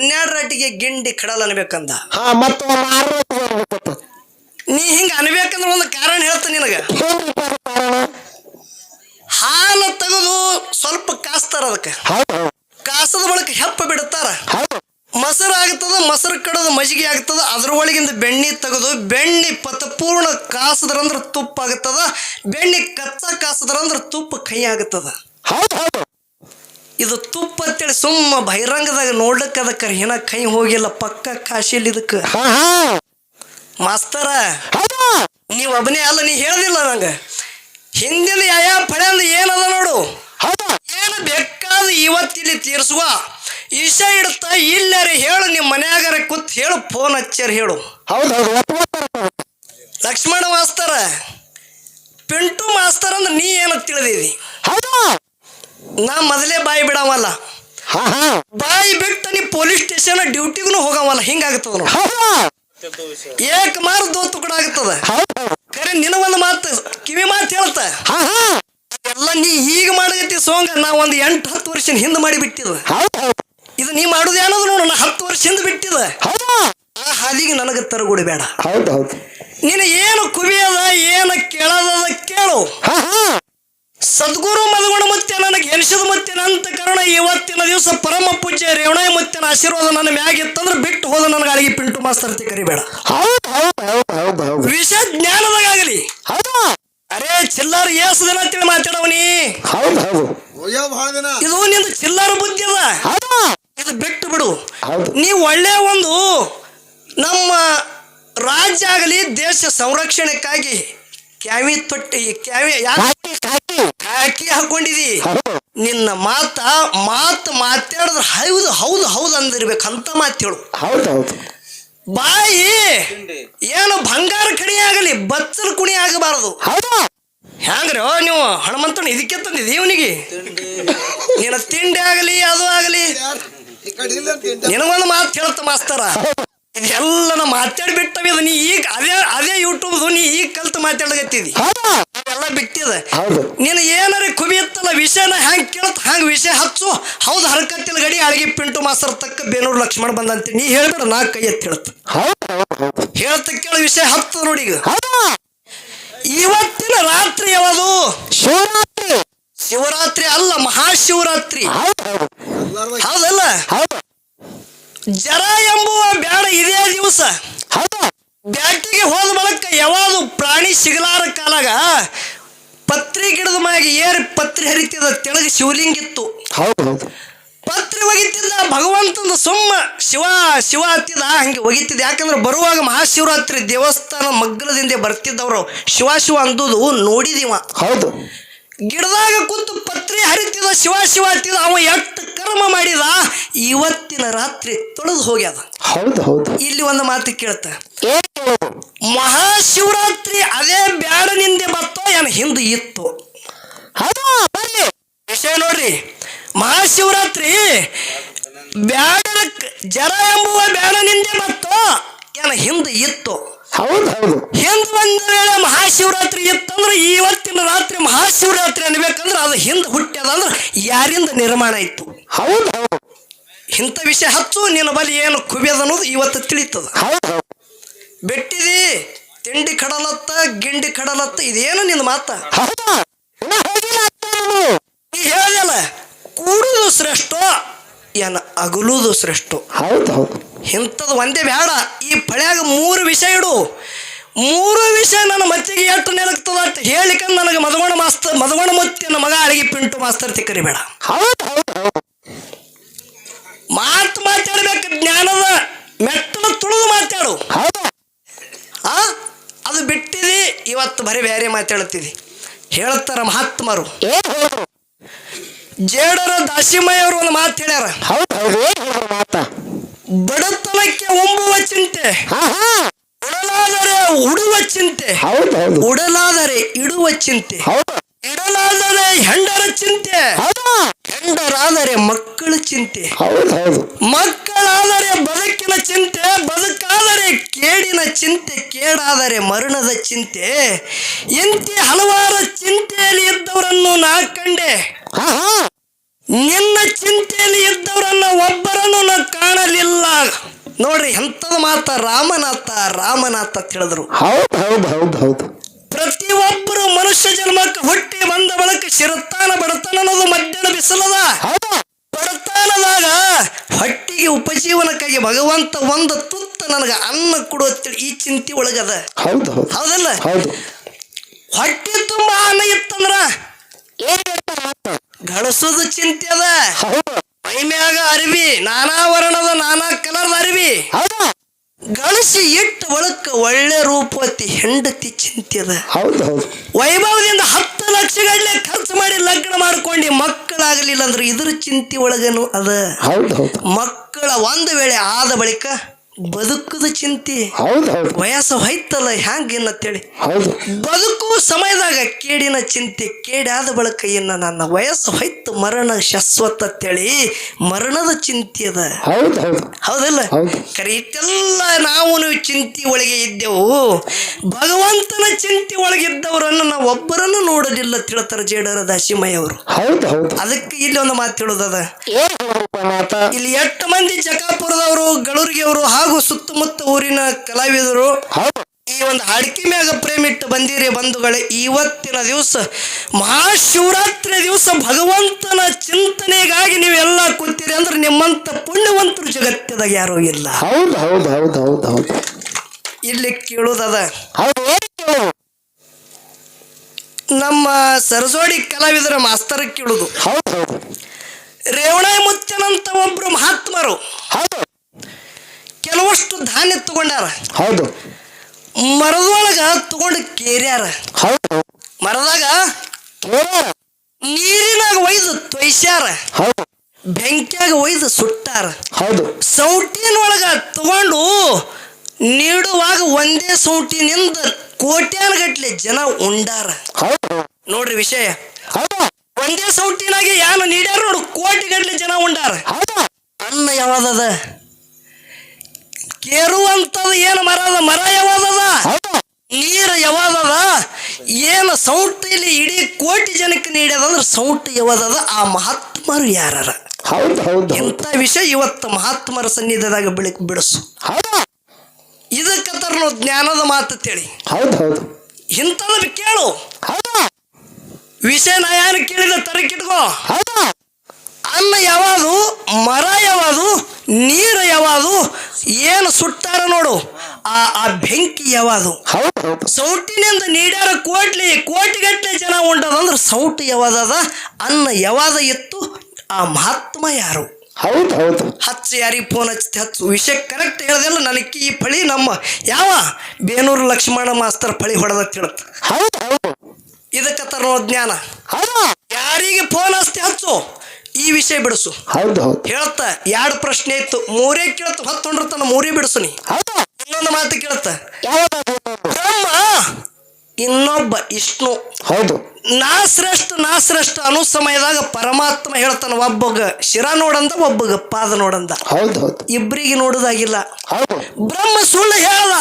ಹನ್ನೆರಡು ರಟ್ಟಿಗೆ ಗಿಂಡಿ ಕಡಲ್ ಅನ್ಬೇಕಂದ. ಹಾ ಮತ್ತೆ ನೀ ಹಿಂಗ ಅನ್ಬೇಕಂದ್ರ ಒಂದು ಕಾರಣ ಹೇಳ್ತ ನಿನಗ. ಹಾಲು ತೆಗೆದು ಸ್ವಲ್ಪ ಕಾಸ್ತಾರ ಅದಕ್ಕೆ. ಕಾಸದ ಬಳಿಕ ಹೆಪ್ಪ ಬಿಡ್ತಾರ. ಹೌದು. ಮೊಸರು ಆಗ್ತದ ಮೊಸರು ಕಡದು ಮಜ್ಜಿಗೆ ಆಗ್ತದ ಅದ್ರ ಒಳಗಿಂದ ಬೆಣ್ಣೆ ತೆಗೆದು ಬೆಣ್ಣೆ ಪತಪೂರ್ಣ ಕಾಸದ್ರಂದ್ರ ತುಪ್ಪ ಆಗ್ತದ ಬೆಣ್ಣೆ ಕಚ್ಚ ಕಾಸದ್ರಂದ್ರ ತುಪ್ಪ ಕೈ ಆಗ್ತದ. ಹೌದು ಹೌದು. ಇದು ತುಪ್ಪ ಅಂತೇಳಿ ಸುಮ್ಮ ಬಹಿರಂಗದಾಗ ನೋಡಕ್ ಅದಕ್ಕೆ ಏನ ಕೈ ಹೋಗಿಲ್ಲ ಪಕ್ಕ ಕಾಶಿಯಲ್ಲಿ ಇದಕ್ಕೆ. ಮಾಸ್ತರ ನೀವ್ ಒಬ್ಬನೇ ಅಲ್ಲ ನೀ ಹೇಳದಿಲ್ಲ ನಂಗೆ. ಹಿಂದಿನ ಯಾವ ಪಡೆ ಅಂದ್ರೆ ಏನದ ನೋಡು. ಏನು ಬೇಕಾದ ಇವತ್ತಿಲ್ಲಿ ತೀರಿಸುವ. ಇಷ ಇಡ್ತ ಇಲ್ಲರೆ ಹೇಳು ನಿಮ್ಮ ಮನ್ಯಾಗರ ಕೂತ್ ಹೇಳು ಫೋನ್ ಹಚ್ಚಾರ ಹೇಳು. ಲಕ್ಷ್ಮಣ ಮಾಸ್ತರ ಪಿಂಟು ಮಾಸ್ತರ್ ಅಂದ್ರೆ ನೀ ಏನು ತಿಳಿದಿದಿ? ನಾ ಮೊದಲೇ ಬಾಯಿ ಬಿಡವಲ್ಲ. ಬಾಯಿ ಬಿಟ್ಟು ನೀ ಪೊಲೀಸ್ ಸ್ಟೇಷನ್ ಡ್ಯೂಟಿಗೂ ಹೋಗವಲ್ಲ ಹಿಂಗಾಗ್ತದ ಏಕ ಮಾರು ದೋತು ಕೂಡ ಆಗ್ತದ. ಖರೆ ನಿನ್ನ ಒಂದು ಮಾತು ಕಿವಿ ಮಾತು ಹೇಳ್ತ. ಎಲ್ಲ ನೀ ಈಗ ಮಾಡಗತ್ತಿ ಸೋಂಗ ನಾ ಒಂದು ಎಂಟು ಹತ್ತು ವರ್ಷ ಹಿಂದೆ ಮಾಡಿ ಬಿಟ್ಟಿದ ಇದು ನೀ ಮಾಡುದು ಏನದು ನೋಡು ನಾ ಹತ್ತು ವರ್ಷ ಹಿಂದೆ ಬಿಟ್ಟಿದ ಆ ಹಾದಿಗೆ ನನಗೆ ತರಗುಡಿ ಬೇಡ. ಹೌದು ಹೌದು. ನೀನು ಏನು ಕುವಿಯದ ಏನು ಕೇಳದ ಕೇಳು. ಸದ್ಗುರು ಮದಗುಣ ಮತ್ತೆ ನನಗೆ ಎನಿಸಿದ ಮತ್ತೆ ಅಂತ ಕಾರಣ ಇವತ್ತಿನ ದಿವಸ ಪರಮ ಪೂಜ್ಯ ರೇವಣಯ ಮತ್ತೇನ ಆಶೀರ್ವಾದ ನನ್ನ ಮ್ಯಾಗಿತ್ತಂದ್ರೆ ಬಿಟ್ಟು ಹೋದ ನನಗೆ ಅಳಿಗೆ ಪಿಂಟು ಮಾಸ್ತರ್ ಅಂತ ಕರಿಬೇಡ. ಹೌದು ಹೌದು ಹೌದು ಹೌದು ಹೌದು. ವಿಷ ಜ್ಞಾನದಾಗಲಿ ಹೌದು. ಅರೇ ಚಿಲ್ಲಾರ ಏಸು ದಿನ ತಿಳಿ ಮಾತಾಡವನಿ ಇದು ನಿಂದು ಚಿಲ್ಲಾರ ಬುದ್ಧಿ ಅದ. ಹೌದು. ಇದು ಬಿಟ್ಟು ಬಿಡು. ಹೌದು. ನೀವು ಒಳ್ಳೆ ಒಂದು ನಮ್ಮ ರಾಜ್ಯ ಆಗಲಿ ದೇಶ ಸಂರಕ್ಷಣೆಕ್ಕಾಗಿ ಕ್ಯಾವಿ ತೊಟ್ಟಿ ಕ್ಯಾವಿ ಯಾಕೆ ಕಾಕಿ ಕಾಕಿ ಹಾಕಿ ಹಾಕೊಂಡಿದಿ ನಿನ್ನ ಮಾತ ಮಾತ್ ಮಾತಾಡಿದ್ರೆ ಹೌದು ಹೌದು ಹೌದು ಅಂದಿರ್ಬೇಕು ಅಂತ ಮಾತೇಳು ಹೇಳು. ಹೌದು ಹೌದು. ಬಾಯಿ ಏನು ಬಂಗಾರ ಕಡಿ ಆಗಲಿ ಬಚ್ಚಲು ಕುಣಿ ಆಗಬಾರದು. ಹೌದು. ಹ್ಯಾಂಗ್ರಿ ನೀವು ಹನುಮಂತನ ಇದಕ್ಕೆ ತಂದಿದ್ದೀ ಇವನಿಗೆ? ನಿನ್ನ ತಿಂಡಿ ಆಗಲಿ ಅದು ಆಗಲಿ. ನಿನಗೊಂದು ಮಾತು ಹೇಳ್ತ ಮಾಸ್ತರ. ಇದೆಲ್ಲ ನಾ ಮಾತಾಡಿ ಬಿಟ್ಟವಿದ ನೀ ಈಗ ಅದೇ ಅದೇ ಯೂಟ್ಯೂಬ್ದು ನೀ ಈಗ ಕಲ್ತು ಮಾತಾಡಕತ್ತಿದಿ ಹೌದು. ನೀನು ಏನಾರ ಕುಬಿಯತ್ತಲ್ಲ ವಿಷಯನ ಹ್ಯಾಂಗ್ ಕೇಳತ್ ಹಂಗ ವಿಷಯ ಹಚ್ಚು. ಹೌದು ಹರಕತ್ತಿಲ್ಲ ಗಡಿ ಅಳಗಿ ಪಿಂಟು ಮಾಸ್ತರ್ ತಕ್ಕ ಬೇನೂರು ಲಕ್ಷ್ಮಣ ಬಂದಂತೆ. ನೀ ಹೇಳ್ಬೇಡ ನಾ ಕೈ ಎತ್ತಿ ಹೇಳ್ತ ಹೇಳ್ತ ಕೇಳ ವಿಷಯ ಹತ್ತು ನೋಡಿ ಈಗ. ಇವತ್ತಿನ ರಾತ್ರಿ ಯಾವುದು? ಶಿವರಾತ್ರಿ ಶಿವರಾತ್ರಿ ಅಲ್ಲ ಮಹಾಶಿವರಾತ್ರಿ. ಹೌದು ಹೌದು ಹೌದಲ್ಲ? ಹೌದು ಜರ ಎಂಬುವ ಬ್ಯಾಡ ಇದೇ ದಿವಸ. ಹೌದು ಬ್ಯಾಟಿಗೆ ಹೋದ ಬಳಕ ಯಾವಾಗ ಪ್ರಾಣಿ ಸಿಗಲಾರ ಕಾಲಾಗ ಪತ್ರಿ ಗಿಡದ ಮ್ಯಾಗ ಏರಿ ಪತ್ರಿ ಹರಿತಿದ ತೆಳಗೆ ಶಿವಲಿಂಗಿತ್ತು. ಹೌದು ಹೌದು ಪತ್ರಿ ಒಗಿತಿದ್ದ ಭಗವಂತನ ಸುಮ್ಮ ಶಿವ ಶಿವ ಹತ್ತಿದ ಹಂಗೆ ಒಗಿತಿದ್ದ. ಯಾಕಂದ್ರೆ ಬರುವಾಗ ಮಹಾಶಿವರಾತ್ರಿ ದೇವಸ್ಥಾನ ಮಗ್ಗಲದಿಂದ ಬರ್ತಿದ್ದವರು ಶಿವ ಶಿವ ಅಂದುದು ನೋಡಿದಿವ. ಹೌದು. ಗಿಡದಾಗ ಕುಂತು ಪತ್ರಿ ಹರಿತಿದ ಶಿವ ಶಿವ ಹತ್ತಿದ ಅವ ಎಷ್ಟು ಕರ್ಮ ಮಾಡಿದ ಇವತ್ತಿನ ರಾತ್ರಿ ತೊಳೆದು ಹೋಗ್ಯದ. ಹೌದು ಹೌದು. ಇಲ್ಲಿ ಒಂದು ಮಾತು ಕೇಳ್ತ. ಮಹಾಶಿವರಾತ್ರಿ ಅದೇ ಬ್ಯಾಡನಿಂದೆ ಬತ್ತೋ ಏನ್ ಹಿಂದೆ ಇತ್ತು. ಹೌದು ವಿಷಯ ನೋಡ್ರಿ. ಮಹಾಶಿವರಾತ್ರಿ ಬ್ಯಾಡ ಜರ ಎಂಬುವ ಬ್ಯಾಡನಿಂದೆ ಬತ್ತೋ ಏನ ಹಿಂದೆ ಇತ್ತು. ಹೌದು ಹೌದು. ಹಿಂದ್ ಬಂದ ವೇಳೆ ಮಹಾಶಿವರಾತ್ರಿ ಇತ್ತಂದ್ರೆ ಇವತ್ತಿನ ರಾತ್ರಿ ಮಹಾಶಿವರಾತ್ರಿ ಅನ್ಬೇಕಂದ್ರೆ ಅದು ಹಿಂದ್ ಹುಟ್ಟ್ಯದ ಅಂದ್ರೆ ಯಾರಿಂದ ನಿರ್ಮಾಣ ಇತ್ತು ಹೌದು ಹೌದು. ಇಂಥ ವಿಷಯ ಹಚ್ಚು ನಿನ್ನ ಬಳಿ ಏನು ಕುಬಿಯದ ಅನ್ನೋದು ಇವತ್ತು ತಿಳಿತದ. ಹೌದು ಬಿಟ್ಟಿದಿ ತಿಂಡಿ ಕಡಲತ್ತ ಗಿಂಡಿ ಕಡಲತ್ತ ಇದೇನು ನಿನ್ನ ಮಾತ? ಹೇಳ್ದಲ್ಲ ಕೂಡುದು ಶ್ರೇಷ್ಠ. ಏನ ಅಗಲುದು ಶ್ರೇಷ್ಠ ಹೌದು ಹೌದು. ಇಂಥದ್ದು ಒಂದೇ ಬೇಡ. ಈ ಪಳ್ಯಾಗ ಮೂರು ವಿಷಯ ಇಡು. ಮೂರು ವಿಷಯ ನನ್ನ ಮತ್ತಿಗೆ ಎಷ್ಟು ನೆಲಗ್ತದ ಅಂತ ಹೇಳಿಕಂದು ನನಗೆ ಮದಗೋಣ ಮಾಸ್ತರ್ ಮದಗೋಣ ನನ್ನ ಮಗ ಅಡಿಗೆ ಪಿಂಟು ಮಾಸ್ತರ್ ಹೌದು ಹೌದು ಮಾತು ಮಾತಾಡ್ಬೇಕು ಜ್ಞಾನದ ಮೆಟ್ಟಲು ತುಳಿದು ಮಾತಾಡು. ಹೌದು. ಆ? ಅದು ಬಿಟ್ಟಿದಿ ಇವತ್ತು ಬರೀ ಬೇರೆ ಮಾತಾಡ್ತಿದಿ. ಹೇಳ್ತಾರ ಮಹಾತ್ಮರು. ಜೇಡರ ದಾಸಿಮಯ್ಯ ಅವರು ಒಂದು ಮಾತು ಹೇಳ್ಯಾರ. ಹೌದು ಹೌದು ಮಾತ? ಬಡತನಕ್ಕೆ ಉಂಬುವ ಚಿಂತೆ ಉಡಲಾದರೆ ಉಡುವ ಚಿಂತೆ ಹೌದು ಹೌದು. ಉಡಲಾದರೆ ಇಡುವ ಚಿಂತೆ ಹೌದು. ಇಡಲಾದರೆ ಹೆಂಡರ ಚಿಂತೆ ಹೆಂಡರಾದರೆ ಮಕ್ಕಳ ಚಿಂತೆ ಹೌದು ಹೌದು. ಮಕ್ಕಳಾದರೆ ಬದುಕಿನ ಚಿಂತೆ ಬದುಕಾದರೆ ಕೇಡಿನ ಚಿಂತೆ ಕೇಡಾದರೆ ಮರಣದ ಚಿಂತೆ ಇಂತಿ ಹಲವಾರು ಚಿಂತೆಯಲ್ಲಿ ಇದ್ದವರನ್ನು ನಾ ಕಂಡೆ. ನಿನ್ನ ಚಿಂತೆಯಲ್ಲಿ ಇದ್ದವರನ್ನ ಒಬ್ಬರನ್ನು ನಾನು ಕಾಣಲಿಲ್ಲ. ನೋಡ್ರಿ ಎಂಥದ ಮಾತ? ರಾಮನಾಥ ರಾಮನಾಥ ತಿಳಿದ್ರು ಹೌದು ಹೌದು ಹೌದು ಹೌದು. ಪ್ರತಿಯೊಬ್ಬರು ಮನುಷ್ಯ ಜನ್ಮಕ್ಕೆ ಹುಟ್ಟಿ ಬಂದ ಬಳಕ ಶಿರತಾನ ಬಡತನ ಅನ್ನೋದು ಮಧ್ಯಾಹ್ನ ಬಿಸಿಲದ. ಬಡತನದಾಗ ಹೊಟ್ಟಿಗೆ ಉಪಜೀವನಕ್ಕಾಗಿ ಭಗವಂತ ಒಂದು ತುತ್ತ ನನಗೆ ಅನ್ನ ಕೊಡುವ ಈ ಚಿಂತೆ ಒಳಗದ. ಹೌದು ಹೌದು. ಹೌದಲ್ಲ? ಹೌದು. ಹೊಟ್ಟೆ ತುಂಬಾ ಅನ್ನ ಇತ್ತಂದ್ರ? ಹೇಳ್ತಾರ ಚಿಂತೆ ಅದ. ಮೈಮ್ಯಾಗ ಅರಿವಿ ನಾನಾ ವರ್ಣದ ನಾನಾ ಕಲರ್ದ ಅರಿವಿ. ಗಳಿಸಿ ಇಟ್ಟು ಒಳಕ್ಕ ಒಳ್ಳೆ ರೂಪತಿ ಹೆಂಡತಿ ಚಿಂತೆ ಅದ. ಹೌದು ಹೌದು. ವೈಭವದಿಂದ ಹತ್ತು ಲಕ್ಷ ಖರ್ಚು ಮಾಡಿ ಲಗ್ನ ಮಾಡ್ಕೊಂಡು ಮಕ್ಕಳಾಗಲಿಲ್ಲ ಅಂದ್ರೆ ಇದ್ರ ಚಿಂತೆ ಒಳಗನು ಅದ? ಮಕ್ಕಳ ಒಂದು ವೇಳೆ ಆದ ಬಳಿಕ ಬದುಕದ ಚಿಂತೆ. ಹೌದು ವಯಸ್ಸು ಹೋಯ್ತಲ್ಲ ಹ್ಯಾಂಗೇನಂತೇಳಿ ಹೌದು. ಬದುಕು ಸಮಯದಾಗ ಕೇಡಿನ ಚಿಂತೆ ಕೇಡಾದ ಬಳಕ ಏನ ನನ್ನ ವಯಸ್ಸು ಹೋಯ್ತು ಮರಣ ಶಾಶ್ವತ ಅಂತೇಳಿ ಮರಣದ ಚಿಂತೆ ಅದ. ಹೌದು ಹೌದು. ಹೌದಲ್ಲ? ಕರೆ ಇಟ್ಟೆಲ್ಲ ನಾವು ಚಿಂತೆ ಒಳಗೆ ಇದ್ದೆವು. ಭಗವಂತನ ಚಿಂತೆ ಒಳಗಿದ್ದವರನ್ನು ನಾವು ಒಬ್ಬರನ್ನು ನೋಡೋದಿಲ್ಲ ತಿಳ್ತಾರ ಜೇಡರ ದಾಸಿಮಯ್ಯ ಅವರು. ಹೌದು ಹೌದು. ಅದಕ್ಕೆ ಇಲ್ಲಿ ಒಂದು ಮಾತು ಹೇಳೋದದ. ಇಲ್ಲಿ ಎಷ್ಟು ಮಂದಿ ಜಕಾಪುರದವರು ಗಳೂರಿಗೆಯವರು ಹಾಗೂ ಸುತ್ತಮುತ್ತ ಊರಿನ ಕಲಾವಿದರು ಈ ಒಂದು ಅಡಿಕೆ ಮ್ಯಾಗ ಪ್ರೇಮಿಟ್ಟು ಬಂದಿರಿ ಬಂಧುಗಳೇ ಇವತ್ತಿನ ದಿವಸ ಮಹಾಶಿವರಾತ್ರಿ ದಿವಸ ಭಗವಂತನ ಚಿಂತನೆಗಾಗಿ ನೀವೆಲ್ಲ ಕೂತೀರಿ ಅಂದ್ರೆ ನಿಮ್ಮಂತ ಪುಣ್ಯವಂತರು ಜಗತ್ತದಾಗ ಯಾರು ಇಲ್ಲ. ಹೌದು ಹೌದು ಹೌದು ಹೌದು ಹೌದು. ಇಲ್ಲಿ ಕೇಳುವುದದ ಹೌದು ನಮ್ಮ ಸರಸೋಡಿ ಕಲಾವಿದರ ಮಾಸ್ತರ ಕೇಳುದು. ರೇವಣ ಮುತ್ತನಂತ ಒಬ್ರು ಮಹಾತ್ಮರು. ಹೌದು. ಕೆಲವಷ್ಟು ಧಾನ್ಯ ತಗೊಂಡಾರ. ಹೌದು. ಮರದೊಳಗ ತಗೊಂಡು ಕೇರ್ಯಾರ. ಹೌದು. ಮರದಾಗ ನೀರಿನಾಗ ಒಯ್ದು ತೊಯ್ಸ್ಯಾರ. ಹೌದು. ಬೆಂಕಿಯಾಗ ಒಯ್ದು ಸುಟ್ಟಾರ. ಹೌದು. ಸೌಟಿನೊಳಗ ತಗೊಂಡು ನೀಡುವಾಗ ಒಂದೇ ಸೌಟಿನಿಂದ ಕೋಟ್ಯಾನಗಟ್ಲೆ ಜನ ಉಂಡಾರ. ಹೌದು. ನೋಡ್ರಿ ವಿಷಯ. ಒಂದೇ ಸೌಟಿನಾಗೆ ಯಾನು ನೀಡ್ಯಾರ ನೋಡು ಕೋಟಿಗಟ್ಲೆ ಜನ ಉಂಡಾರ. ಅನ್ನ ಯಾವ್ದದ? ಕೇರುವಂಥದ್ದು ಏನು ಮರ ಅದ? ಮರ ಯಾವಾಗದ ನೀರು ಯಾವ್ದದ? ಏನು ಸೌಟ್ ಇಲ್ಲಿ ಇಡೀ ಕೋಟಿ ಜನಕ್ಕೆ ನೀಡ್ಯದಂದ್ರೆ ಸೌಟ್ ಯಾವ್ದದ? ಆ ಮಹಾತ್ಮರು ಯಾರರ? ಇಂಥ ವಿಷಯ ಇವತ್ತು ಮಹಾತ್ಮರ ಸನ್ನಿಧಿದಾಗ ಬೆಳಕ್ ಬಿಡಿಸು. ಹೌದು. ಇದಕ್ಕಂತಾರ ನಾವು ಜ್ಞಾನದ ಮಾತು ತಿಳಿ. ಹೌದು ಹೌದು. ಇಂಥದ್ದು ಕೇಳು. ವಿಷಯ ನಾ ಯಾರು ಕೇಳಿದ ತರಕಿಟ್ಕೋ. ಹೌದು. ಅನ್ನ ಯಾವುದು ಮರ ಯಾವುದು ನೀರು ಯಾವುದು ಏನು ಸುಟ್ಟಾರ ನೋಡು ಆ ಆ ಬೆಂಕಿ ಯಾವುದು ಸೌಟಿನಿಂದ ನೀಡ್ಯಾರ ಕೋಟ್ಲಿ ಕೋಟಿಗಟ್ಟಲೆ ಜನ ಉಂಟದಂದ್ರೆ ಸೌಟು ಯಾವಾದದ ಅನ್ನ ಯಾವಾದ ಇತ್ತು ಆ ಮಹಾತ್ಮ ಯಾರು? ಹೌದು ಹೌದು. ಹಚ್ಚು ಯಾರಿಗೆ ಫೋನ್ ಹಚ್ಚಿ ಹಚ್ಚು. ವಿಷಯ ಕರೆಕ್ಟ್ ಹೇಳ್ದಲ್ಲ ನನಗೆ ಈ ಫಳಿ ನಮ್ಮ ಯಾವ? ಬೇನೂರು ಲಕ್ಷ್ಮಣ ಮಾಸ್ತರ್ ಫಳಿ ಹೊಡೆದ ತಿಳತ್ ಹೌದು ಹೌದು. ಇದಕ್ಕೆ ತರೋ ಜ್ಞಾನ. ಯಾರಿಗೆ ಫೋನ್ ಹಚ್ಚಿ ಹಚ್ಚು. ಈ ವಿಷಯ ಬಿಡಿಸು. ಹೌದು ಹೌದು. ಹೇಳ್ತ ಎರಡು ಪ್ರಶ್ನೆ ಇತ್ತು. ಮೂರೇ ಕೇಳ್ತ ಹೊತ್ತೊಂಡಿರ್ತಾನ ಮೂರೇ ಬಿಡಿಸು ನೀ. ಹೌದು. ಇನ್ನೊಂದು ಮಾತು ಕೇಳ್ತ. ಬ್ರಹ್ಮ ಇನ್ನೊಬ್ಬ ಇಷ್ಣು. ಹೌದು. ನಾ ಶ್ರೇಷ್ಠ ನಾ ಶ್ರೇಷ್ಠ ಅನು ಸಮಯದಾಗ ಪರಮಾತ್ಮ ಹೇಳ್ತಾನ ಒಬ್ಬಗ ಶಿರ ನೋಡಂದ ಒಬ್ಬಗ ಪಾದ ನೋಡಂದ. ಹೌದು ಹೌದು. ಇಬ್ಬರಿಗೆ ನೋಡುದಾಗಿಲ್ಲ. ಹೌದು. ಬ್ರಹ್ಮ ಸುಳ್ಳು ಹೇಳಲ್ಲ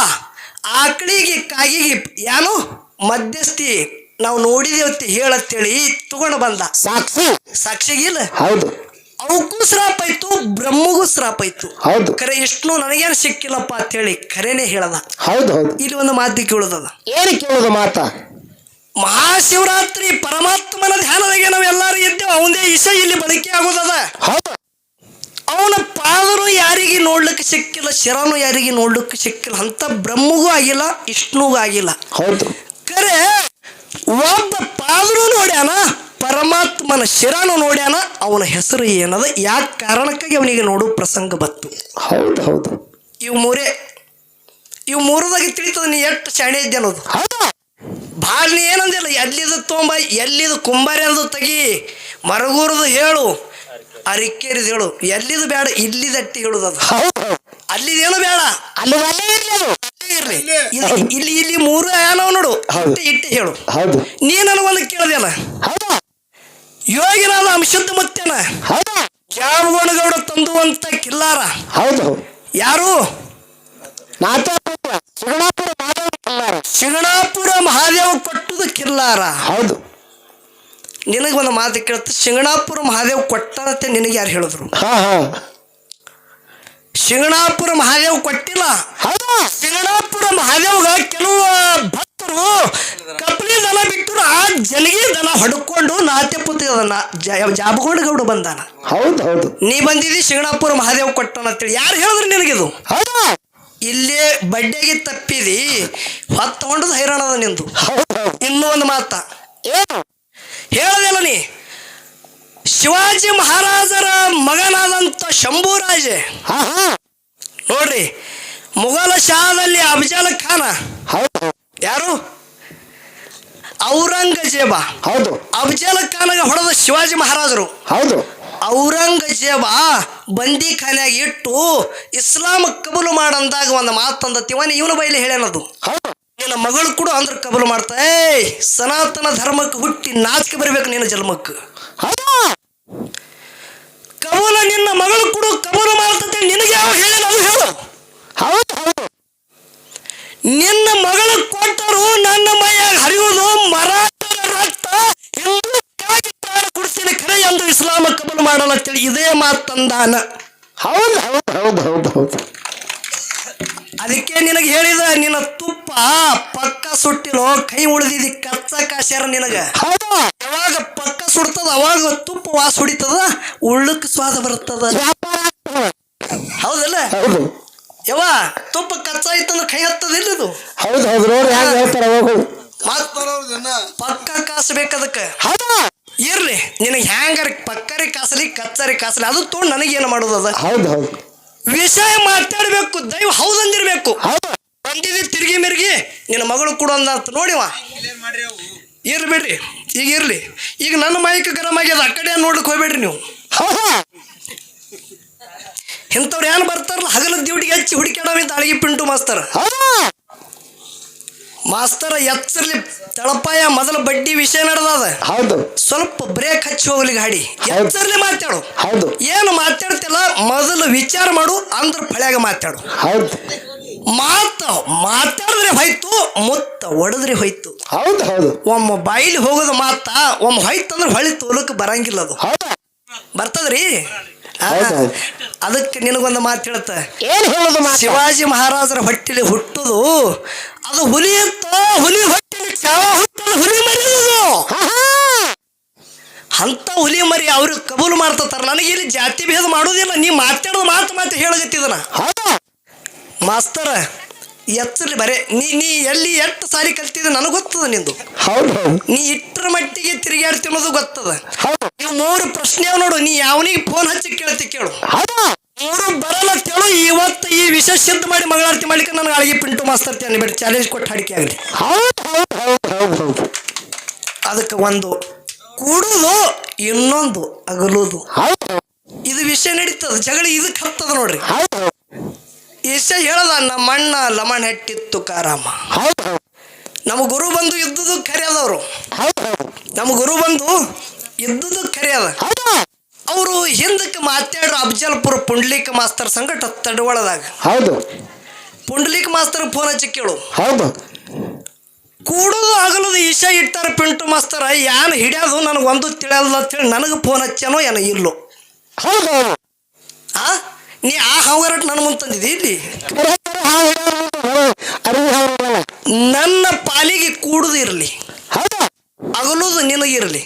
ಆಕಳಿಗೆ ಕಾಗಿಗೆ ಏನು ಮಧ್ಯಸ್ಥಿ ನಾವು ನೋಡಿದೇವತ್ತಿ ಹೇಳತ್ತೇಳಿ ತಗೊಂಡು ಬಂದ. ಸಾಕ್ಷಿ? ಸಾಕ್ಷಿಗಿಲ್ಲ. ಹೌದು. ಅವಕ್ಕೂ ಶ್ರಾಪ ಇತ್ತು ಬ್ರಹ್ಮಗೂ ಶ್ರಾಪ ಇತ್ತು ಹೌದು. ಖರೆ ವಿಷ್ಣು ನನಗೇನು ಸಿಕ್ಕಿಲ್ಲಪ್ಪ ಅಂತೇಳಿ ಖರೇನೆ ಹೇಳದ. ಹೌದು ಹೌದು. ಇಲ್ಲಿ ಒಂದು ಮಾತಿ ಕೇಳೋದದ ಏನು ಕೇಳೋದು ಮಾತ? ಮಹಾಶಿವರಾತ್ರಿ ಪರಮಾತ್ಮನ ಧ್ಯಾನದಾಗೆ ನಾವು ಎಲ್ಲರೂ ಇದ್ದೇವೆ ಅವಂದೇ ಇಸ ಇಲ್ಲಿ ಬಳಕೆ ಆಗೋದದ ಹೌದು. ಅವನ ಪಾದರು ಯಾರಿಗೆ ನೋಡ್ಲಿಕ್ಕೆ ಸಿಕ್ಕಿಲ್ಲ ಶಿರನು ಯಾರಿಗೆ ನೋಡ್ಲಿಕ್ಕೆ ಸಿಕ್ಕಿಲ್ಲ ಅಂತ ಬ್ರಹ್ಮಗೂ ಆಗಿಲ್ಲ ವಿಷ್ಣುಗೂ ಆಗಿಲ್ಲ. ಹೌದು. ಖರೆ ಒಬ್ಬ ಪಾದನು ನೋಡ್ಯಾನ ಪರಮಾತ್ಮನ ಶಿರನು ನೋಡ್ಯಾನ ಅವನ ಹೆಸರು ಏನದ ಯಾಕೆ ಕಾರಣಕ್ಕಾಗಿ ಅವನಿಗೆ ನೋಡು ಪ್ರಸಂಗ ಬತ್ತು ಹೌದು ಹೌದು. ಇವು ಮೂರೇ ಇವು ಮೂರದಾಗ ತಿಳಿತದ ನೀ ಎಷ್ಟು ಶಾಣೆ ಇದ್ದೆ ಅನ್ನೋದು? ಹೌದು. ಭಾಳ ನೀ ಏನಂದಿಲ್ಲ ಎಲ್ಲಿದು ತೊಂಬ ಎಲ್ಲಿದು ಕುಂಬಾರಿ ಅಂದು ತಗಿ ಮರಗೂರದು ಹೇಳು ಅರಿಕೇರಿದ ಹೇಳು ಎಲ್ಲಿದು ಬೇಡ ಇಲ್ಲಿದಟ್ಟಿ ಹೇಳುದು ಅದು ಅಲ್ಲಿದೇನು ಬೇಡ ಅಲ್ಲಿ ಇಲ್ಲಿ ಇಲ್ಲಿ ಇಲ್ಲಿ ಮೂರು ಆಯಾನವ ನೋಡು. ಹೌದು. ಇಟ್ಟು ಹೇಳು. ಹೌದು. ನೀ ನನಗೊಂದು ಕೇಳ್ದಲ್ಲ ಹೌದು. ಯೋಗಿನಾದ ಅಂಶುದ್ಧ ಮತ್ತೇನ? ಹೌದು. ತಂದುವಂತ ಕಿಲ್ಲಾರ. ಹೌದು. ಯಾರು? ಶಿಂಗಣಾಪುರ ಮಹಾದೇವ ಕೊಟ್ಟದ ಕಿಲ್ಲಾರ. ಹೌದು. ನಿನಗೆ ಒಂದು ಮಾತು ಕೇಳ್ತ. ಶಿಂಗಣಾಪುರ ಮಹಾದೇವ್ ಕೊಟ್ಟನಂತೆ ನಿನಗೆ ಯಾರು ಹೇಳಿದ್ರು? ಹಾ ಹಾ. ಶಿಂಗಣಾಪುರ ಮಹಾದೇವ್ ಕೊಟ್ಟಿಲ್ಲ. ಹೌದಾ? ಶಿಂಗಣಾಪುರ ಮಹಾದೇವ್ಗ ಕೆಲವು ಭಕ್ತರು ಕಪ್ಲಿ ದನ ಬಿಟ್ಟರು ಆ ಜಲಗಿ ದನ ಹೊಡ್ಕೊಂಡು ನಾತೆ ಅದನ್ನ ಜಾಬಗೊಂಡ ಗೌಡ ಬಂದಾನ. ಹೌದು ಹೌದು. ನೀ ಬಂದಿದ್ದಿ ಶಿಂಗಣಾಪುರ ಮಹಾದೇವ್ ಕೊಟ್ಟನ ಅಂತೇಳಿ. ಯಾರು ಹೇಳಿದ್ರು ನಿನಗಿದು? ಹೌದಾ? ಇಲ್ಲೇ ಬಡ್ಡೆಗೆ ತಪ್ಪಿದಿ ಹೊತ್ತು ಹೈರಾಣ ಹೈರಾಣದ ನಿಂದು. ಹೌದು ಹೌದು. ಇನ್ನೂ ಒಂದು ಮಾತ. ಏನು? ಹೇಳದಲ್ಲ ನೀ? ಶಿವಾಜಿ ಮಹಾರಾಜರ ಮಗನಾದಂಥ ಶಂಭೂರಾಜೆ. ನೋಡ್ರಿ ಮೊಘಲ ಶಾಹದಲ್ಲಿ ಅಫಜಲ್ ಖಾನ. ಯಾರು? ಔರಂಗಜೇಬ. ಹೌದು. ಅಫಜಲ್ ಖಾನಗೆ ಹೊಡೆದ ಶಿವಾಜಿ ಮಹಾರಾಜರು. ಹೌದು. ಔರಂಗಜೇಬ ಬಂದಿ ಖಾನ್ಯಾಗ ಇಟ್ಟು ಇಸ್ಲಾಂ ಕಬೂಲು ಮಾಡಂದಾಗ ಒಂದು ಮಾತಂದತಿವನಿ ಇವನು ಬೈಲಿ ಹೇಳೋದು ನಿನ್ನ ಮಗಳು ಕೂಡ ಅಂದ್ರೆ ಕಬೂಲು ಮಾಡ್ತಾ ಏಯ್ ಸನಾತನ ಧರ್ಮಕ್ಕೆ ಹುಟ್ಟಿ ನಾಚಿಕೆ ಬರಬೇಕು ನಿನ್ನ ಜನ್ಮಕ್ಕೆ. ಹೌದಾ ಕಬೂಲ ನಿನ್ನ ಮಗಳು ಕೊಡು ಕಬೂಲು ಮಾಡ್ತತೆ ನಿನಗೆ ಯಾವ ಹೇಳಿಲ್ಲ ಅದು ಹೇಳು. ಹೌದು ಹೌದು. ನಿನ್ನ ಮಗಳು ಕೊಟ್ಟರು ನನ್ನ ಮೈಯಾಗ ಹರಿಯುವುದು ಮರಾಠರ ರಕ್ತ. ಪ್ರಾಣ ಕೊಡ್ತೀನಿ ಖರೆ ಎಂದು ಇಸ್ಲಾಮ ಕಬೂಲು ಮಾಡಲ್ಲ ಇದೇ ಮಾತಂದಾನ. ಹೌದು ಹೌದು ಹೌದು ಹೌದು ಹೌದು. ಅದಕ್ಕೆ ನಿನಗೆ ಹೇಳಿದ ನಿನ್ನ ತುಪ್ಪ ಪಕ್ಕ ಸುಟ್ಟಿರೋ ಕೈ ಉಳಿದಿದಿ ಕಚ್ಚ ಕಾಶ್ಯಾರ ನಿನಗ. ಹೌದಾ. ಯಾವಾಗ ಪಕ್ಕ ಸುಡ್ತದ ಅವಾಗ ತುಪ್ಪ ವಾಸ ಹೊಡಿತದ ಉಳ್ಳಕ್ ಸ್ವಾದ ಬರುತ್ತದ. ವ್ಯಾಪಾರ ಹೌದಲ್ಲ? ಹೌದು. ಯವ್ವ ತುಪ್ಪ ಕಚ್ಚ ಇತ್ತಂದ್ರೆ ಕೈ ಹತ್ತದಿಲ್ಲ ಇದು ಹೌದು ಹೌದು ನೋಡಿ ಯಾರು ಹೇಳ್ತಾರ ಪಕ್ಕ ಕಾಸು ಬೇಕದಕ್ಕೆ ಹೌದಾ. ಇರ್ಲಿ ನಿನಗೆ ಹ್ಯಾಂಗಾರ ಪಕ್ಕರಿ ಕಾಸಲಿ ಕಚ್ಚರಿ ಕಾಸಲಿ ಅದು ತೊಗೊಂಡು ನನಗೇನು ಮಾಡೋದು ಅದ ಹೌದು ಹೌದು. ವಿಷಯ ಮಾತಾಡಬೇಕು ದೈವ ಹೌದಂದಿರ್ಬೇಕು. ಹೌದು. ಬಂದಿದ್ದಿ ತಿರುಗಿ ಮಿರ್ಗಿ ನಿನ್ನ ಮಗಳು ಕೊಡು ಅಂತ ನೋಡಿವ ಇರ್ಲಿ ಬಿಡ್ರಿ ಈಗ ಇರ್ಲಿ. ಈಗ ನನ್ನ ಮೈಕ್ ಗರಂ ಆಗ್ಯದ ಆ ಕಡೆ ನೋಡ್ಲಿಕ್ಕೆ ಹೋಗ್ಬೇಡ್ರಿ ನೀವು. ಇಂಥವ್ರು ಏನು ಬರ್ತಾರಲ್ಲ ಹಗಲ ಡ್ಯೂಟಿಗೆ ಹಚ್ಚಿ ಹುಡುಕ್ಯಾಡವಿಂದ ಅಳಗಿ ಪಿಂಟು ಮಾಸ್ತಾರ. ಮಾಸ್ತರ ಎಚ್ಚರ್ಲಿ ತಳಪಾಯ ಮೊದಲ ಬಡ್ಡಿ ವಿಷಯ ನಡೆದದ. ಹೌದು. ಸ್ವಲ್ಪ ಬ್ರೇಕ್ ಹಚ್ಚಿ ಹೋಗ್ಲಿ ಗಾಡಿ. ಎಚ್ಚರ್ಲಿ ಮಾತಾಡು. ಹೌದು. ಏನು ಮಾತಾಡ್ತಿಲ್ಲ ಮೊದಲು ವಿಚಾರ ಮಾಡು ಅಂದ್ರ ಫಳ್ಯಾಗ ಮಾತಾಡು. ಹೌದು. ಮಾತ ಮಾತಾಡಿದ್ರೆ ಹೋಯ್ತು ಮುತ್ತ ಒಡದ್ರೆ ಹೋಯ್ತು. ಹೌದು ಹೌದು. ಒಮ್ಮ ಬಾಯಿಲಿ ಹೋಗೋದು ಮಾತ ಒಮ್ಮ ಹೋಯ್ತು ಅಂದ್ರೆ ಹೊಳಿ ತೋಲಕ್ಕೆ ಬರಂಗಿಲ್ಲ ಅದು. ಹೌದಾ. ಬರ್ತದ್ರಿ. ಅದಕ್ಕೆ ನಿನಗೊಂದು ಮಾತು ಹೇಳ್ತ. ಏನ್ ಹೇಳುದು ಶಿವಾಜಿ ಮಹಾರಾಜರ ಹೊಟ್ಟಿಲಿ ಹುಟ್ಟುದು ಅದು ಹುಲಿ ಅಂತ ಹುಲಿ ಹೊಟ್ಟಿಲಿ ಚಾವ ಹುಲಿ ಮರಿ ಅದು. ಹಾ ಹಾ ಅಂತ ಹುಲಿ ಮರಿ ಅವ್ರಿಗೆ ಕಬೂಲು ಮಾಡ್ತಾರ ನನಗೆ ಇಲ್ಲಿ ಜಾತಿ ಭೇದ ಮಾಡೋದಿಲ್ಲ ನೀ ಮಾತಾಡೋದು ಮಾತು ಮಾತು ಹೇಳಗತ್ತಿದನ ಹೌದಾ. ಮಾಸ್ತರ ಎತ್ತಲಿ ಬರೇ ನೀ ನೀ ಎಲ್ಲಿ ಎಷ್ಟು ಸಾರಿ ಕಲ್ತಿದ್ದೆ ನನಗೆ ಗೊತ್ತದ ನಿಂದು? ಹೌದು. ಹೌದು ನೀ ಇಟ್ಟರ ಮಟ್ಟಿಗೆ ತಿರುಗಾಡ್ತಿ ಅನ್ನೋದು ಗೊತ್ತದ. ಹೌದು. ನೀವು ಮೂರು ಪ್ರಶ್ನೆ ನೋಡು ನೀ ಯಾವನಿಗೆ ಫೋನ್ ಹಚ್ಚಿ ಕೇಳ್ತಿ ಕೇಳು. ಹೌದಾ. ಮೂರು ಬರಲ್ಲ ಕೇಳು ಇವತ್ತು ಈ ವಿಷಯ ಸಿದ್ಧ ಮಾಡಿ ಮಂಗಳಾರತಿ ಮಾಡ್ಲಿಕ್ಕೆ ನನಗೆ ಅಳಿಗೆ ಪಿಂಟು ಮಾಸ್ತರ್ತಿ ಅನ್ಬೇಡಿ ಚಾಲೆಂಜ್ ಕೊಟ್ಟು ಹಾಡಿಕೆ ಆಗಲಿ. ಹೌದು ಹೌದು ಹೌದು ಹೌದು ಹೌದು. ಅದಕ್ಕೆ ಒಂದು ಕೂಡುದು ಇನ್ನೊಂದು ಅಗಲುದು. ಹೌದು. ಇದು ವಿಷಯ ನಡೀತದ ಜಗಳ ಇದಕ್ಕೆ ಹತ್ತದ ನೋಡ್ರಿ. ಹೌದು ಹೌದು ಈ ವಿಷಯ ಹೇಳದ ನಮ್ಮ ಅಣ್ಣ ಲಮಣ ಹೆಟ್ಟಿತ್ತು ಕಾರಾಮ. ಹೌದು ನಮ್ಮ ಗುರು ಬಂದು ಇದ್ದುದು ಕರೆಯದವರು. ನಮ್ಮ ಗುರು ಬಂದು ಇದ್ದುದು ಕರೆಯದ. ಅವರು ಹಿಂದಕ್ಕೆ ಮಾತಾಡ್ರು ಅಫಜಲ್ಪುರ ಪುಂಡ್ಲಿಕ್ ಮಾಸ್ತರ್ ಸಂಗಟ ತಡವಳದಾಗ. ಹೌದು. ಪುಂಡ್ಲಿಕ್ ಮಾಸ್ತರ್ ಫೋನ್ ಹಚ್ಚಿ ಕೇಳು. ಹೌದು. ಕೂಡೋದು ಆಗಲದು ಈಶ ಇಟ್ಟಾರ ಪಿಂಟು ಮಾಸ್ತರ ಯಾನ್ ಹಿಡಿಯೋದು? ನನಗೆ ಒಂದು ತಿಳಿಯಲ್ಲ ಅಂತೇಳಿ ನನಗೆ ಫೋನ್ ಹಚ್ಚಾನೋ ಏನೋ ಇಲ್ಲೋ. ಹೌದು ಹೌದು. ಆ? ನೀ ಆ ಹಂಗಾರಟ್ ನನ್ನ ಮುಂದೆ ತಂದಿದ್ದಿ ಇಲ್ಲಿ ನನ್ನ ಪಾಲಿಗೆ ಕೂಡುದು ಇರಲಿ. ಅಗಲೂದು ನಿನಗಿರಲಿ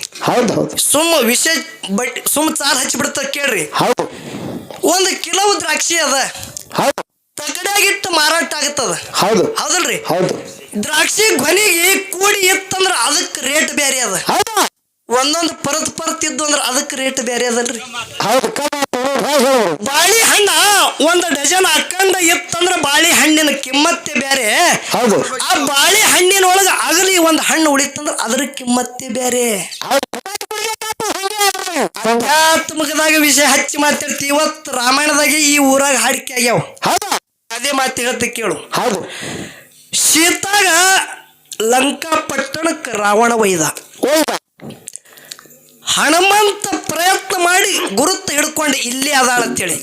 ಸುಮ್ಮ ವಿಷಯ ಬಟ್ ಸುಮ್ಮ ಚಾರ್ ಹಚ್ಚಿಬಿಡ್ತ ಕೇಳ್ರಿ. ಹೌದು ಒಂದು ಕಿಲೋ ದ್ರಾಕ್ಷಿ ಅದ. ತಗಡಾಗಿಟ್ಟು ಮಾರಾಟ ಆಗತ್ತದ. ಹೌದು ಹೌದಲ್ರಿ? ಹೌದು ದ್ರಾಕ್ಷಿ ಗೊನೆಗೆ ಕೂಡಿ ಇತ್ತಂದ್ರ ಅದಕ್ಕೆ ರೇಟ್ ಬೇರೆ ಅದ. ಒಂದೊಂದು ಪರತ್ ಪರತ್ ಇದ್ದು ಅಂದ್ರೆ ಅದಕ್ಕೆ ರೇಟ್ ಬೇರೆ ಅದಲ್ರಿ. ಬಾಳಿ ಹಣ್ಣ ಒಂದು ಡಜನ್ ಅಕ್ಕಂದ ಇತ್ತಂದ್ರ ಬಾಳಿ ಹಣ್ಣಿನ ಕಿಮ್ಮತ್ತೆ ಬೇರೆ. ಹೌದು. ಆ ಬಾಳಿ ಹಣ್ಣಿನ ಒಳಗ ಅಗಲಿ ಒಂದು ಹಣ್ಣು ಉಳಿತಂದ್ರ ಅದ್ರ ಕಿಮ್ಮತ್ತೆ ಬೇರೆ. ಆಧ್ಯಾತ್ಮಕದಾಗ ವಿಷಯ ಹಚ್ಚಿ ಮಾತಾಡ್ತಿ ಇವತ್ತು ರಾಮಾಯಣದಾಗೆ ಈ ಊರಾಗ ಹಾಡಿಕೆ ಆಗ್ಯಾವ. ಅದೇ ಮಾತು ಹೇಳ್ತಿ ಕೇಳು. ಹೌದು. ಶೀತಾಗ ಲಂಕಾ ಪಟ್ಟಣಕ್ಕೆ ರಾವಣ ಒಯ್ದ. ಹೋಯ್ದ ಹನುಮಂತ ಪ್ರಯತ್ನ ಮಾಡಿ ಗುರುತು ಹಿಡ್ಕೊಂಡು ಇಲ್ಲಿ ಅದಾಳ ಅಂತೇಳಿ.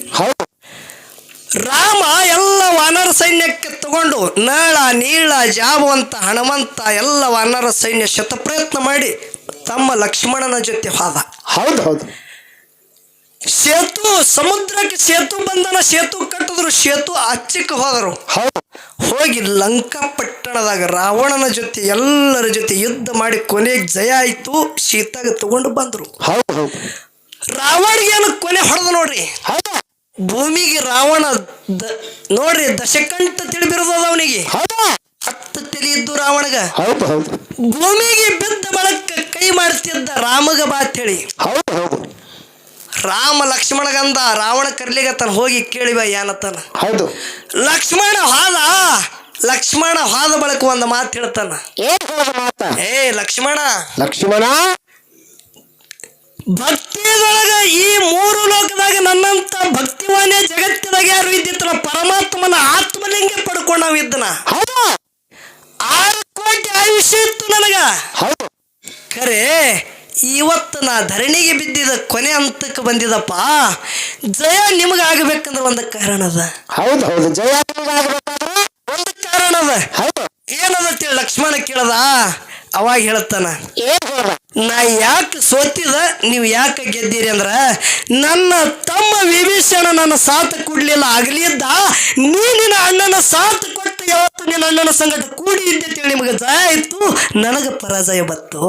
ರಾಮ ಎಲ್ಲ ವಾನರ ಸೈನ್ಯಕ್ಕೆ ತಗೊಂಡು ನಾಳ ನೀಳ ಜಾಬುವಂತ ಹನುಮಂತ ಎಲ್ಲ ವಾನರ ಸೈನ್ಯ ಶತ ಪ್ರಯತ್ನ ಮಾಡಿ ತಮ್ಮ ಲಕ್ಷ್ಮಣನ ಜೊತೆ ಹೋದ. ಹೌದು ಹೌದು. ಸೇತು ಸಮುದ್ರಕ್ಕೆ ಸೇತು ಬಂದನ ಸೇತು ಕಟ್ಟಿದ್ರು ಸೇತು ಅಚ್ಚಕ್ಕೆ ಹೋದರು. ಹೌದು. ಹೋಗಿ ಲಂಕಾ ಪಟ್ಟಣದಾಗ ರಾವಣನ ಜೊತೆ ಎಲ್ಲರ ಜೊತೆ ಯುದ್ಧ ಮಾಡಿ ಕೊನೆಗೆ ಜಯ ಆಯ್ತು ಸೀತಾಗ ತಗೊಂಡು ಬಂದ್ರು. ರಾವಣಿಗೇನು ಕೊನೆ ಹೊಡೆದ ನೋಡ್ರಿ? ಭೂಮಿಗೆ ರಾವಣ ನೋಡ್ರಿ ದಶಕಂಠ ತಿಳಿದಿರೋದು ಅವನಿಗೆ. ಹತ್ತು ತಲೆ ಇದ್ದು ರಾವಣಗ. ಭೂಮಿಗೆ ಬಿದ್ದ ಬಳಕ ಕೈ ಮಾಡ್ತಿದ್ದ ರಾಮಗ ಬಾತ್ ಹೇಳಿ. ಹೌದು. ರಾಮ ಲಕ್ಷ್ಮಣಗಂದ ರಾವಣ ಕರ್ಲಿಗತ್ತಾನ ಹೋಗಿ ಕೇಳಿವ ಏನತ್ತಾನ ಹೌದು. ಲಕ್ಷ್ಮಣ ಹಾದ ಲಕ್ಷ್ಮಣ ಹಾದ ಬಳಕ ಒಂದು ಮಾತು ಹೇಳ್ತಾನ. ಏ ಲಕ್ಷ್ಮಣ. ಲಕ್ಷ್ಮಣ? ಭಕ್ತಿದೊಳಗ ಈ ಮೂರು ಲೋಕದಾಗ ನನ್ನಂತ ಭಕ್ತಿವಾನೇ ಜಗತ್ತಿನಾಗ ಯಾರು ಇದ್ದಿತ್ತಲ್ಲ ಪರಮಾತ್ಮನ ಆತ್ಮಲಿಂಗ ಪಡ್ಕೊಂಡವ ಇದ್ದನ ಹೌದಾ. ಆರು ಕೋಟಿ ಆಯುಷ್ಯ ಇತ್ತು ನನಗ. ಹೌದು. ಖರೆ ಇವತ್ತು ನಾ ಧರಣಿಗೆ ಬಿದ್ದಿದ ಕೊನೆ ಹಂತಕ್ಕೆ ಬಂದಿದಪ್ಪ. ಜಯ ನಿಮಗಾಗಬೇಕಂದ್ರೆ ಒಂದು ಕಾರಣ ಅದ. ಹೌದು ಹೌದು. ಜಯ ಒಂದು ಕಾರಣ ಅದ. ಹೌದು. ಏನದ ತಿಳಿ ಲಕ್ಷ್ಮಣ ಕೇಳದ? ಅವಾಗ ಹೇಳ್ತಾನ. ನಾ ಯಾಕೆ ಸೋತಿದ? ನೀವು ಯಾಕೆ ಗೆದ್ದೀರಿ ಅಂದ್ರ ನನ್ನ ತಮ್ಮ ವಿಭೀಷಣ ನನ್ನ ಸಾಥ್ ಕೊಡ್ಲಿಲ್ಲ ಆಗಲಿದ್ದ ನಿನ್ನ ಅಣ್ಣನ ಸಾಥ್ ಕೊಟ್ಟು ಯಾವತ್ತು ನಿನ್ನ ಅಣ್ಣನ ಸಂಗಡ ಕೂಡಿ ಇದ್ದೆ ನಿಮಗೆ ಜಯ ಆಯ್ತು ನನಗೆ ಪರಾಜಯ ಬತ್ತು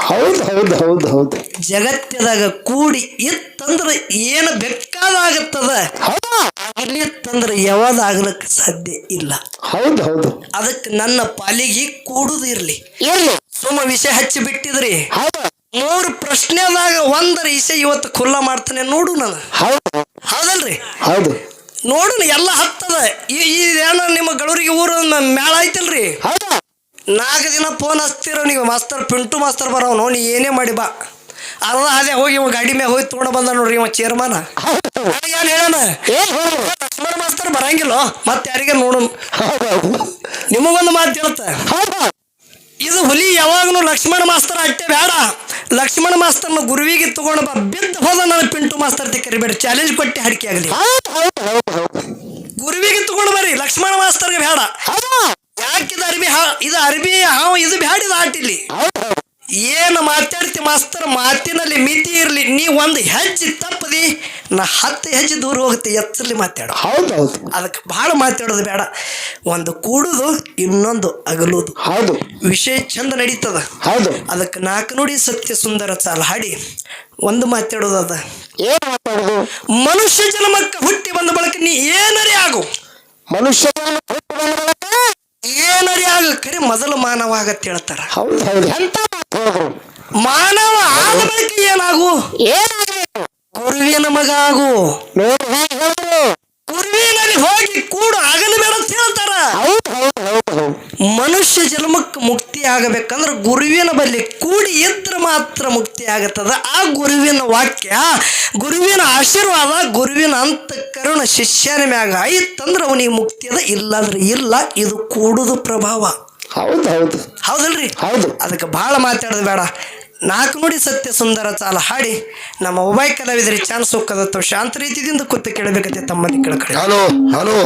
ಹೌದು ಹೌದು ಹೌದು ಹೌದು. ಜಗತ್ತದಾಗ ಕೂಡಿ ಇತ್ತಂದ್ರೆ ಏನು ಬೇಕಾದಾಗತ್ತದ? ಇತ್ತಂದ್ರೆ ಆಗಲಿತ್ತಂದ್ರ ಯಾವ್ದಾಗ್ಲಿಕ್ಕೆ ಸಾಧ್ಯ ಇಲ್ಲ. ಹೌದು ಹೌದು. ಅದಕ್ಕೆ ನನ್ನ ಪಾಲಿಗೆ ಕೂಡುದು ಇರ್ಲಿ. ಇರ್ಲಿ. ಸುಮ್ಮ ವಿಷಯ ಹಚ್ಚಿ ಬಿಟ್ಟಿದ್ರಿ. ಹೌದು. ಮೂರು ಪ್ರಶ್ನೆದಾಗ ಒಂದರ ವಿಷಯ ಇವತ್ತು ಖುಲ್ಲ ಮಾಡ್ತಾನೆ ನೋಡು ನಾನು. ಹೌದು. ಹೌದಲ್ರಿ? ಹೌದು. ನೋಡು ಎಲ್ಲ ಹತ್ತದ. ಈ ಏನೋ ನಿಮ್ಮ ಗಳೂರಿಗೆ ಊರು ಮೇಳ ಐತಿಲ್ರಿ? ನಾಲ್ಕು ದಿನ ಫೋನ್ ಹಚ್ತಿರೋ ನೀವು. ಮಾಸ್ತರ್ ಪಿಂಟು ಮಾಸ್ತರ್ ಬರೋ ನೀ ಏನೇ ಮಾಡಿ ಬಾ. ಅರ್ಧ ಅದೇ ಹೋಗಿ ಇವ ಗಾಡಿ ಮೇಲೆ ಹೋಗಿ ತೊಗೊಂಡು ಬಂದ ನೋಡ್ರಿ ಇವ ಚೇರ್ಮನ್ ಏನು ಹೇಳೋಣ? ಮಾಸ್ತರ್ ಬರಂಗಿಲ್ಲ? ಮತ್ತೆ ಯಾರಿಗೆ ನೋಡೋಣ ನಿಮಗೊಂದು ಮಾತು ಹೇಳ್ತ. ಇದು ಹುಲಿ ಯಾವಾಗಲೂ ಲಕ್ಷ್ಮಣ ಮಾಸ್ತರ್ ಅಟ್ಟೆ ಬೇಡ. ಲಕ್ಷ್ಮಣ ಮಾಸ್ತರ್ನ ಗುರುವಿಗೆ ತಗೊಂಡು ಬಾ ಬಿದ್ದು ಹೋದ ನನ್ನ ಪಿಂಟು ಮಾಸ್ತರ್ ತಿ ಕರಿಬೇಡ. ಚಾಲೆಂಜ್ ಕೊಟ್ಟು ಹಡಿಕೆ ಆಗಲಿ. ಗುರುವಿಗೆ ತಗೊಂಡು ಬರ್ರಿ ಲಕ್ಷ್ಮಣ ಮಾಸ್ತರ್ಗೆ ಬೇಡ. ಯಾಕಿದ ಅರ್ಬಿ ಹಾ ಇದು ಅರ್ಬಿ ಹಾವು ಇದು ಬ್ಯಾಡ ಇದು ಆಟಿಲಿ ಏನು ಮಾತಾಡ್ತಿ ಮಾಸ್ತರ್? ಮಾತಿನಲ್ಲಿ ಮಿತಿ ಇರಲಿ. ನೀ ಒಂದು ಹೆಜ್ಜೆ ತಪ್ಪದಿ ನಾ ಹತ್ತು ಹೆಜ್ಜೆ ದೂರ ಹೋಗುತ್ತೆ ಎತ್ತರಲ್ಲಿ ಮಾತಾಡು. ಹೌದು ಹೌದು. ಅದಕ್ಕೆ ಭಾಳ ಮಾತಾಡೋದು ಬೇಡ. ಒಂದು ಕೂಡುದು ಇನ್ನೊಂದು ಅಗಲುದು. ಹೌದು. ವಿಷಯ ಚಂದ ನಡೀತದ. ಹೌದು. ಅದಕ್ಕೆ ನಾಲ್ಕು ನುಡಿ ಸತ್ಯ ಸುಂದರ ಸಾಲ ಹಾಡಿ. ಒಂದು ಮಾತಾಡೋದು ಅದ. ಏನು ಮಾತಾಡೋದು? ಮನುಷ್ಯ ಜನ್ಮಕ್ಕೆ ಹುಟ್ಟಿ ಬಂದ ಬಳಕ ನೀ ಏನರೇ ಆಗು. ಮನುಷ್ಯ ಹುಟ್ಟಿ ಬಂದ ಬಳಿಕ ಏನರೇ ಆಗು ಕರೆ ಮೊದಲು ಮಾನವ ಆಗತ್ತೆ ಹೇಳ್ತಾರ. ಹೌದು ಹೌದು. ಎಂತ? ಮಾತು ಹೇಳಿದ್ರು ಮಾನವ ಆಗಬೇಕು ಏನಾಗು? ಏನಾಗ ಗುರುವಿನ ಮಗ ಆಗು. ನೋಡಿ ಹೇಗೆ ಹೇಳಿದ್ರು ಗುರುವಿನಲ್ಲಿ ಹೋಗಿ ಕೂಡು ಆಗಲಿ ಬೇಡ ಅಂತ ಹೇಳ್ತಾರ. ಮನುಷ್ಯ ಜನ್ಮಕ್ಕೆ ಮುಕ್ತಿ ಆಗಬೇಕಂದ್ರೆ ಗುರುವಿನ ಬಲ್ಲಿ ಕೂಡಿ ಇದ್ರೆ ಮಾತ್ರ ಮುಕ್ತಿ ಆಗತ್ತದ. ಆ ಗುರುವಿನ ವಾಕ್ಯ ಗುರುವಿನ ಆಶೀರ್ವಾದ ಗುರುವಿನ ಅಂತ ಕರುಣ ಶಿಷ್ಯನ ಮ್ಯಾಗ ಆಯ್ತಂದ್ರೆ ಅವನಿಗೆ ಮುಕ್ತಿ ಅದ. ಇಲ್ಲಾಂದ್ರೆ ಇಲ್ಲ ಇದು ಕೂಡುದು ಪ್ರಭಾವ. ಹೌದು ಹೌದು. ಹೌದಲ್ರಿ? ಹೌದು. ಅದಕ್ಕೆ ಭಾಳ ಮಾತಾಡೋದು ಬೇಡ. ನಾಲ್ಕು ನೋಡಿ ಸತ್ಯ ಸುಂದರ ಚಾಲ ಹಾಡಿ ನಮ್ಮ ಒಬ್ಬಾಯಿ ಕಲಾವಿದರಿಗೆ ಚಾನ್ಸ್ ಹೋಗ್ಕದತ್ತವ ಶಾಂತ ರೀತಿಯಿಂದ ಕೂತು ಕೇಳಬೇಕಂತೆ ತಮ್ಮಲ್ಲಿ ಕೇಳ್ಕಡೆ ಹಲೋ ಹಲೋ.